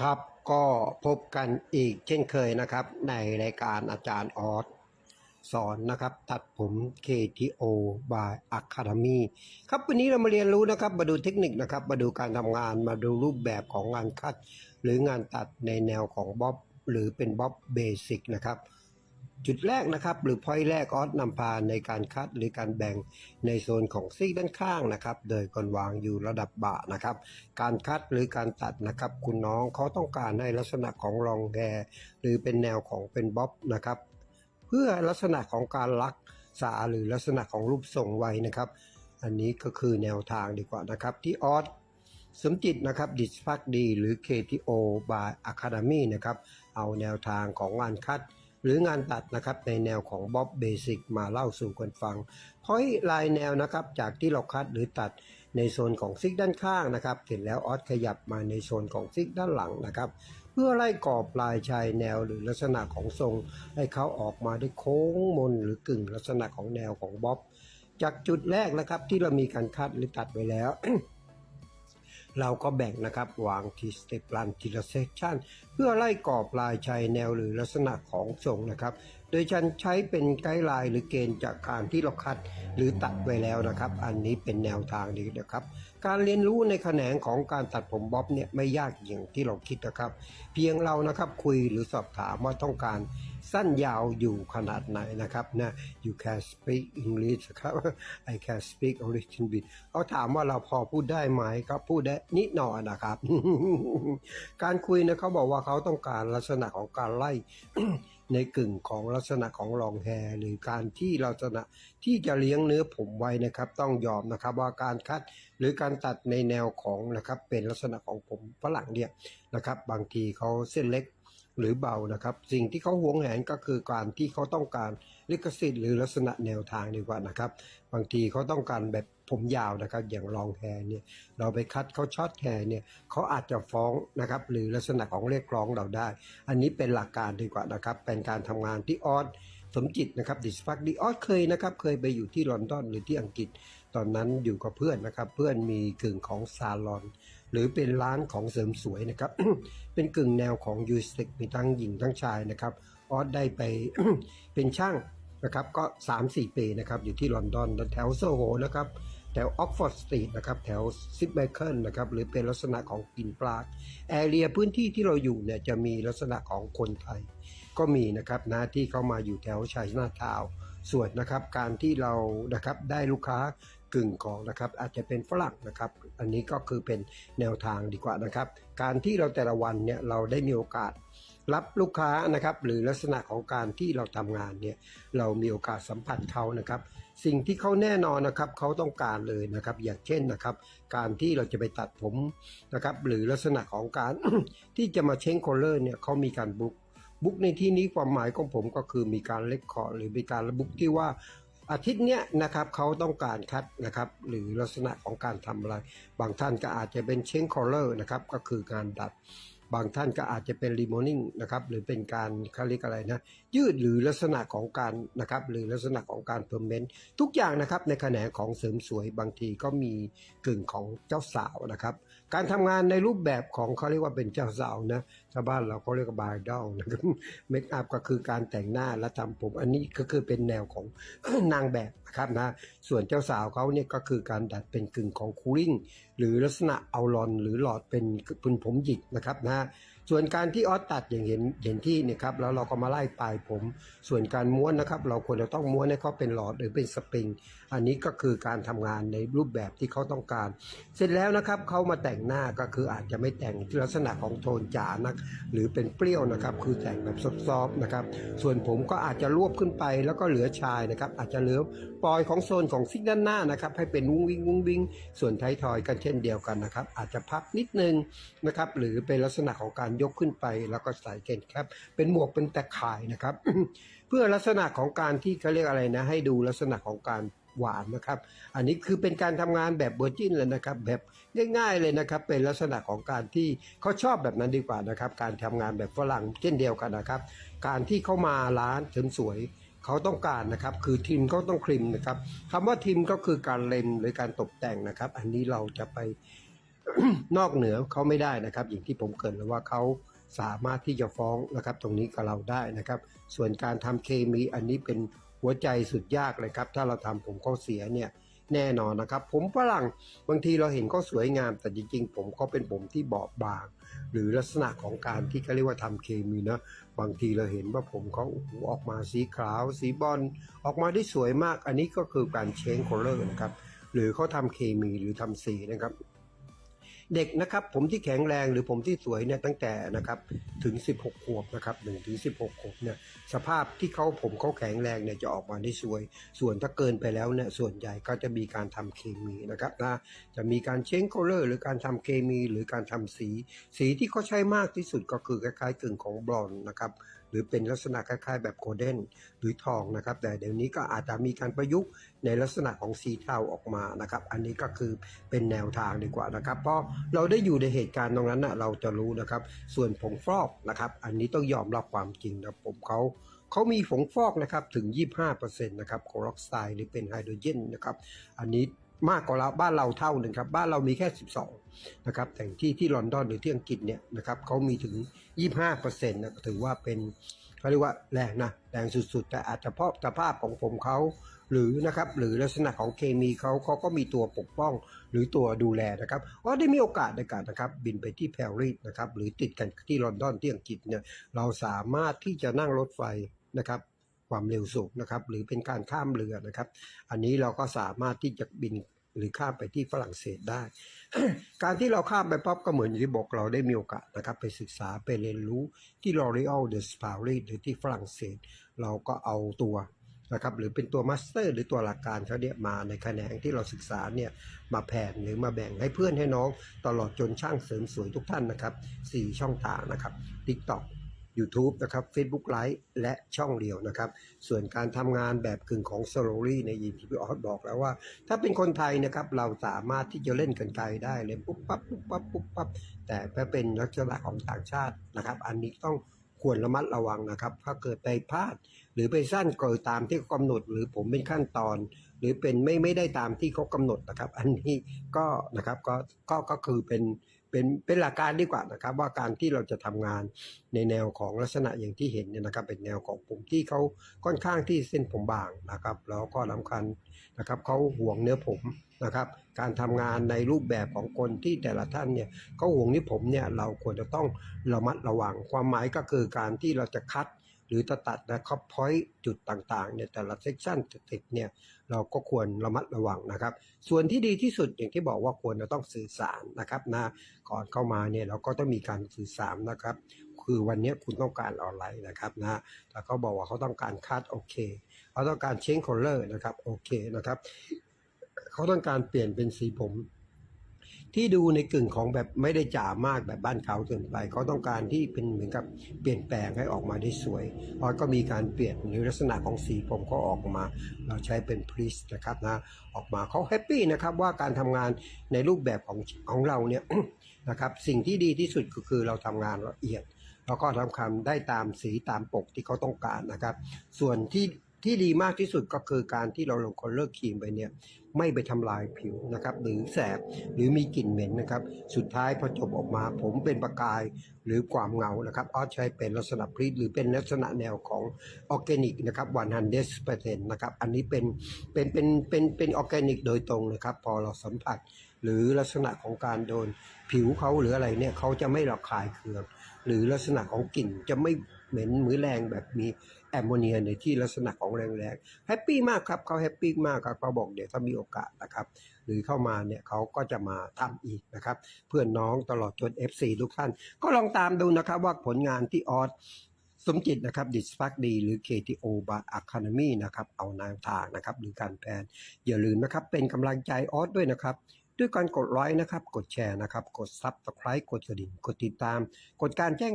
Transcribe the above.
ครับก็พบกันอีกเช่นเคยนะครับ ในรายการอาจารย์ออสสอนนะครับ ตัดผม KTO by Academy ครับวันนี้เรามาเรียนรู้นะครับ มาดูเทคนิคนะครับ มาดูการทำงานมาดูรูปแบบของงานคัด หรืองานตัดในแนวของบ๊อบหรือเป็นบ๊อบเบสิกนะครับ จุดแรกนะครับ หรือพอยแรกออสนำพาในการคัดหรือการแบ่งในโซนของซีกด้านข้างนะครับ โดยก่อนวางอยู่ระดับบ่านะครับ การคัดหรือการตัดนะครับ คุณน้องเขาต้องการให้ลักษณะของรองแฮหรือเป็นแนวของเป็นบ๊อบนะครับ เพื่อลักษณะของการรักษาหรือลักษณะของรูปทรงไว้นะครับ อันนี้ก็คือแนวทางดีกว่านะครับ ที่ออสสมจิตนะครับดิสพักดี หรือ KTO by Academy นะครับเอาแนวทางของงานคัด หรืองานตัดนะครับในแนวของบ๊อบเบสิกมาเล่าสู่กันฟังพอยลายแนวนะครับจากที่เราคัดหรือตัดในโซนของซิกด้านข้างนะครับเสร็จแล้วออสขยับมาในโซนของซิกด้านหลังนะครับเพื่อไล่กรอบปลายชายแนวหรือลักษณะของทรง ให้เขาออกมาได้โค้งมนหรือกึ่งลักษณะของแนวของบ๊อบจากจุดแรกนะครับที่เรามีการคัดหรือตัดไว้แล้ว เราก็แบ่งนะครับวางทีสเต็ปลันทีละเซสชันเพื่อไล่กรอบลายชายแนวหรือลักษณะของทรงนะครับ โดยฉันใช้เป็นไกด์ไลน์หรือเกณฑ์จากการที่เราคัดหรือตัดไว้แล้วนะครับ อันนี้เป็นแนวทางดีนะครับ การเรียนรู้ในแขนงของการตัดผมบ๊อบเนี่ยไม่ยากอย่างที่เราคิดนะครับ เพียงเรานะครับคุยหรือสอบถามว่าต้องการสั้นยาวอยู่ขนาดไหนนะครับนะ you can speak English ครับ I can speak a little bit เขาถามว่าเราพอพูดได้ไหมก็พูดได้นิดหน่อยนะครับ การคุยนะเขาบอกว่าเขาต้องการลักษณะของการไล่ในกึ่งของลักษณะของรองแฮหรือการที่ลักษณะที่จะเลี้ยงเนื้อผมไว้นะครับ ต้องยอมนะครับว่าการคัดหรือการตัดในแนวของนะครับเป็นลักษณะของผมฝรั่งเนี่ยนะครับ บางทีเขาเส้นเล็ก หรือเบานะครับ สิ่งที่เขาหวงแหนก็คือการที่เขาต้องการลิขสิทธิ์หรือลักษณะแนวทางดีกว่านะครับ บางทีเขาต้องการแบบผมยาวนะครับ อย่างลองแฮร์เนี่ยเราไปคัดเขาช็อตแฮร์เนี่ยเขาอาจจะฟ้องนะครับ หรือลักษณะของเรียกร้องเราได้ อันนี้เป็นหลักการดีกว่านะครับ เป็นการทำงานที่ออสสมจิตนะครับดิสพักดีออสเคยนะครับ เคยไปอยู่ที่ลอนดอนหรือที่อังกฤษ ตอนนั้นอยู่กับเพื่อนนะครับ เพื่อนมีกึ่งของซาลอน หรือเป็นร้านของเสริมสวยนะครับ เป็นกึ่งแนวของยูสติกมีทั้งหญิงทั้งชายนะครับออสได้ไปเป็นช่างนะครับก็ 3-4 ปีนะครับอยู่ที่ลอนดอนแถวโซโหนะครับแถวออกฟอร์ดสตรีทนะครับแถวซิปไบเคิลนะครับหรือเป็นลักษณะของกินปลาแอเรียพื้นที่ที่เราอยู่เนี่ยจะมีลักษณะของคนไทย ก็มีนะครับนะที่เข้ามาอยู่แถวชายนาทาวส่วนนะครับการที่เรานะครับได้ลูกค้า กึ่งของนะครับอาจจะเป็นฝรั่งนะครับอันนี้ก็คือเป็นแนวทางดีกว่านะครับ การที่เราแต่ละวันเนี่ยเราได้มีโอกาสรับลูกค้านะครับหรือลักษณะของการที่เราทำงานเนี่ยเรามีโอกาสสัมผัสเขานะครับ สิ่งที่เขาแน่นอนนะครับเขาต้องการเลยนะครับ อย่างเช่นนะครับ การที่เราจะไปตัดผมนะครับหรือลักษณะของการที่จะมาเช้งโคลเลอร์เนี่ยเขามีการบุ๊กบุ๊กในที่นี้ความหมายของผมก็คือมีการเล็กคอหรือมีการระบุกที่ว่า อาทิตย์เนี้ยนะครับเขาต้องการคัดนะครับหรือลักษณะของการทำอะไร บางท่านก็อาจจะเป็นเชงคอลเลอร์นะครับก็คือการดัด บางท่านก็อาจจะเป็นรีโมนิ่งนะครับหรือเป็นการเขาเรียกอะไรนะยืดหรือลักษณะของการนะครับหรือลักษณะของการเพอร์เมนต์ทุกอย่างนะครับในแขนงของเสริมสวยบางทีก็มีกึ่งของเจ้าสาวนะครับ การทำงานในรูปแบบของเขาเรียกว่าเป็นเจ้าสาวนะชาวบ้านเราเขาเรียกว่าบายดอลนะครับเมคอัพก็คือการแต่งหน้าและทำผม อันนี้ก็คือเป็นแนวของนางแบบนะครับนะ ส่วนเจ้าสาวเขาเนี่ยก็คือการดัดเป็นกึ่งของคูลิ่งหรือลักษณะเอาลอนหรือหลอดเป็นเป็นผมหยิกนะครับนะส่วนการที่ออสตัดอย่างเห็นเห็นที่เนี่ยครับแล้วเราก็มาไล่ปลายผม ส่วนการม้วนนะครับ เราควรจะต้องม้วนให้เขาเป็นหลอดหรือเป็นสปริง อันนี้ก็คือการทำงานในรูปแบบที่เขาต้องการ เสร็จแล้วนะครับเขามาแต่งหน้าก็คืออาจจะไม่แต่งที่ลักษณะของโทนจ๋านัก หรือเป็นเปรี้ยวนะครับ คือแต่งแบบซอฟๆนะครับ ส่วนผมก็อาจจะรวบขึ้นไปแล้วก็เหลือชายนะครับ อาจจะเหลือปลอยของโซนของซิกด้านหน้านะครับ ให้เป็นวุ้งวิ่งวุ้งวิ่งส่วนไทยทอยกันเช่นเดียวกันนะครับ อาจจะพับนิดนึงนะครับ หรือเป็นลักษณะของการยกขึ้นไป แล้วก็ใส่เกนครับ เป็นหมวกเป็นแตะข่ายนะครับ เพื่อลักษณะของการที่เขาเรียกอะไรนะ ให้ดูลักษณะของการ หวานนะครับ อันนี้คือเป็นการทำงานแบบเบอร์จินเลยนะครับ แบบง่ายๆเลยนะครับ เป็นลักษณะของการที่เขาชอบแบบนั้นดีกว่านะครับ การทำงานแบบฝรั่งเช่นเดียวกันนะครับ การที่เขามาร้านเสริมสวยเขาต้องการนะครับ คือทีมเขาต้องคลิมนะครับคำว่าทีมก็คือการเล็มหรือการตกแต่งนะครับ อันนี้เราจะไปนอกเหนือเขาไม่ได้นะครับ อย่างที่ผมเกิดแล้วว่าเขาสามารถที่จะฟ้องนะครับ ตรงนี้กับเราได้นะครับ ส่วนการทำเคมีอันนี้เป็น หัวใจสุดยากเลยครับ ถ้าเราทำผมเขาเสียเนี่ยแน่นอนนะครับ ผมฝรั่งบางทีเราเห็นเขาสวยงาม แต่จริงๆ ผมก็เป็นผมที่บอบบาง หรือลักษณะของการที่เขาเรียกว่าทำเคมีนะบางทีเราเห็นว่าผมเขาอออกมาสีขาว สีบอลออกมาได้สวยมาก อันนี้ก็คือการเชนโคลเลอร์นะครับหรือเขาทำเคมีหรือทำสีนะครับ เด็กนะครับ ผมที่แข็งแรงหรือผมที่สวยเนี่ยตั้งแต่นะครับถึง 16 ขวบนะครับ1ถึง16 ขวบเนี่ยสภาพที่เขาผมเขาแข็งแรงเนี่ยจะออกมาได้สวย ส่วนถ้าเกินไปแล้วเนี่ยส่วนใหญ่ก็จะมีการทำเคมีนะครับนะจะมีการเชนโคลเลอร์หรือการทำเคมีหรือการทำสี สีที่เขาใช้มากที่สุดก็คือคล้ายๆกึ่งของบลอนนะครับ หรือเป็นลักษณะคล้ายๆ แบบโกลเด้นหรือทองนะครับ แต่เดี๋ยวนี้ก็อาจจะมีการประยุกต์ในลักษณะของสีเทาออกมานะครับ อันนี้ก็คือเป็นแนวทางดีกว่านะครับเพราะเราได้อยู่ในเหตุการณ์ตรงนั้นนะเราจะรู้นะครับ ส่วนผงฟอกนะครับ อันนี้ต้องยอมรับความจริงนะผมเขาเขามีผงฟอกนะครับถึง 25%นะครับของออกไซด์หรือเป็นไฮโดรเจนนะครับ อันนี้ มากกว่าเราบ้านเราเท่าหนึ่งครับ บ้านเรามีแค่ 12 นะครับ แต่ที่ที่ลอนดอนหรือที่อังกฤษเนี่ยนะครับเขามีถึง 25%นะถือว่าเป็นเขาเรียกว่าแรงนะแรงสุดๆ แต่อาจจะเพราะสภาพของผมเขาหรือนะครับหรือลักษณะของเคมีเขาเขาก็มีตัวปกป้อง หรือตัวดูแลนะครับอ๋อได้มีโอกาสในการนะครับ บินไปที่ปารีสนะครับหรือติดกันที่ลอนดอนที่อังกฤษเนี่ยเราสามารถที่จะนั่งรถไฟนะครับ ความเร็วสูงนะครับ หรือเป็นการข้ามเรือนะครับ อันนี้เราก็สามารถที่จะบินหรือข้ามไปที่ฝรั่งเศสได้ การที่เราข้ามไปปั๊บก็เหมือนอย่างที่บอกเราได้มีโอกาสนะครับ ไปศึกษาไปเรียนรู้ที่ L'Oreal de Paris หรือที่ฝรั่งเศส เราก็เอาตัวนะครับหรือเป็นตัวมาสเตอร์ หรือตัวหลักการเขาเนี่ยมาในแขนงที่เราศึกษาเนี่ยมาแผนหรือมาแบ่งให้เพื่อนให้น้อง ตลอดจนช่างเสริมสวยทุกท่านนะครับ 4 ช่องทางนะครับ TikTok YouTube นะครับ Facebook Live และช่องเดียวนะครับ ส่วนการทำงานแบบกึ่งของ s l o r y ในยินที่พี่ออสบอกแล้วว่า ถ้าเป็นคนไทยนะครับ เราสามารถที่จะเล่นกันไกลได้เลยปุ๊บปั๊บปุ๊บปั๊บปุ๊บปั๊บแต่ถ้าเป็นลักษณะของต่างชาตินะครับ อันนี้ต้องควรระมัดระวังนะครับ ถ้าเกิดไปพลาด หรือไปสั้นเกินตามที่เขากำหนด หรือผมเป็นขั้นตอน หรือเป็นไม่ไม่ได้ตามที่เขากำหนดนะครับ อันนี้ก็นะครับก็ก็ก็คือเป็น เป็นเป็นหลักการดีกว่านะครับ ว่าการที่เราจะทำงานในแนวของลักษณะอย่างที่เห็นเนี่ยนะครับ เป็นแนวของผมที่เขาค่อนข้างที่เส้นผมบางนะครับ แล้วก็สำคัญนะครับเขาห่วงเนื้อผมนะครับ การทำงานในรูปแบบของคนที่แต่ละท่านเนี่ยเขาห่วงนี่ผมเนี่ยเราควรจะต้องระมัดระวังความหมายก็คือการที่เราจะคัด หรือจะตัดนะครับพอยต์จุดต่างๆเนี่ยแต่ละเซกชันติดเนี่ยเราก็ควรระมัดระวังนะครับ ส่วนที่ดีที่สุดอย่างที่บอกว่าควรจะต้องสื่อสารนะครับนะก่อนเข้ามาเนี่ยเราก็ต้องมีการสื่อสารนะครับ คือวันนี้คุณต้องการอะไรนะครับนะแต่เขาบอกว่าเขาต้องการคัดโอเคเขาต้องการเชนคอลเลอร์นะครับโอเคนะครับเขาต้องการเปลี่ยนเป็นสีผม ที่ดูในกึ่งของแบบไม่ได้จ่ามากแบบบ้านเขาเกินไปเขาต้องการที่เป็นเหมือนกับเปลี่ยนแปลงให้ออกมาได้สวยพอก็มีการเปลี่ยนหรือลักษณะของสีผมก็ออกมา เราใช้เป็นพริสนะครับนะออกมาเขาแฮปปี้นะครับว่าการทำงานในรูปแบบของของเราเนี่ยนะครับสิ่งที่ดีที่สุดก็คือเราทำงานละเอียดแล้วก็ทำคำได้ตามสีตามปกที่เขาต้องการนะครับ ส่วนที่ ที่ดีมากที่สุดก็คือการที่เราลงคอลเลอร์ครีมไปเนี่ยไม่ไปทำลายผิวนะครับ หรือแสบหรือมีกลิ่นเหม็นนะครับ สุดท้ายพอจบออกมาผมเป็นประกายหรือความเงานะครับออสใช้เป็นลักษณะพริตหรือเป็นลักษณะแนวของออร์แกนิกนะครับวันฮันเดสเปอร์เซ็นต์นะครับ อันนี้เป็นเป็นเป็นเป็นเป็นออร์แกนิกโดยตรงนะครับ พอเราสัมผัส หรือลักษณะของการโดนผิวเขาหรืออะไรเนี่ยเขาจะไม่ระคายเคือง หรือลักษณะของกลิ่นจะไม่เหม็นมือแรงแบบมีแอมโมเนียในที่ลักษณะของแรงๆแฮปปี้มากครับเขาแฮปปี้มากครับเขาบอกเดี๋ยวถ้ามีโอกาสนะครับ หรือเข้ามาเนี่ยเขาก็จะมาทำอีกนะครับ เพื่อนน้องตลอดจน FC ทุกท่าน ก็ลองตามดูนะครับว่าผลงานที่ออสสมจิตนะครับดิสฟักดีหรือ KTO บาอะคาเดมีนะครับเอาแนวทางนะครับหรือการแปลนอย่าลืมนะครับเป็นกำลังใจออสด้วยนะครับ ด้วยการกดไลค์นะครับ กดแชร์นะครับ กดซับสไครต์กดกระดิ่ง กดติดตาม กดการแจ้ง